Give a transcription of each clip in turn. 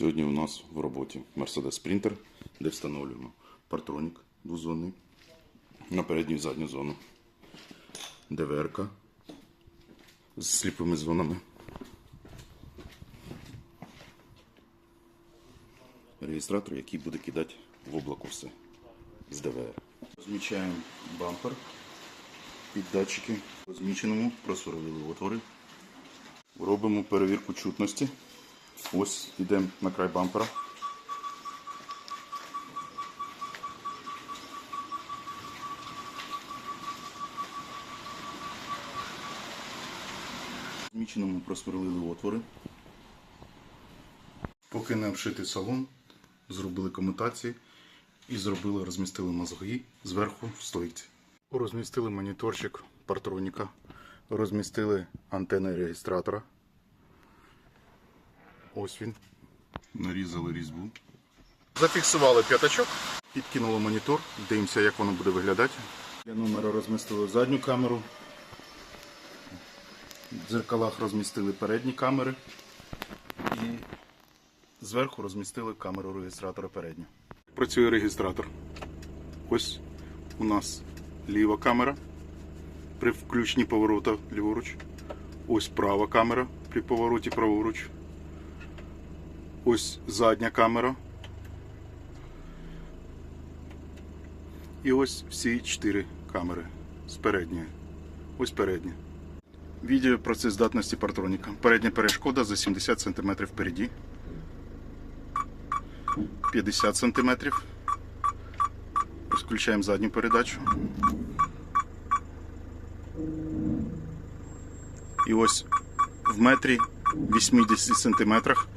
Сьогодні у нас в роботі Mercedes Sprinter, де встановлюємо партронік двозонний на передню і задню зону. ДВРК з сліпими зонами. Реєстратор, який буде кидати в облако все з ДВР. Розмічаємо бампер під датчики. Розміченому просверлили отвори. Робимо перевірку чутності. Ось йдемо на край бампера. Зміченому просверлили отвори. Поки не обшитий салон, зробили комутації і зробили, розмістили мозги зверху в стойці. Розмістили моніторчик партроніка, розмістили антени реєстратора. Ось він. Нарізали різьбу. Зафіксували п'ятачок, підкинули монітор, дивимося, як воно буде виглядати. Для номера розмістили задню камеру. В дзеркалах розмістили передні камери і зверху розмістили камеру реєстратора передню. Працює реєстратор. Ось у нас ліва камера при включенні поворота ліворуч. Ось права камера при повороті праворуч. Ось задня камера. І ось всі чотири камери з передньої. Ось передня. Відео процес здатності партроніка. Передня перешкода за 70 см впереді. 50 см. Ось Включаємо задню передачу. І ось в метрі 80 сантиметрах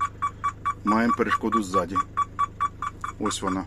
маємо перешкоду ззаді. Ось вона.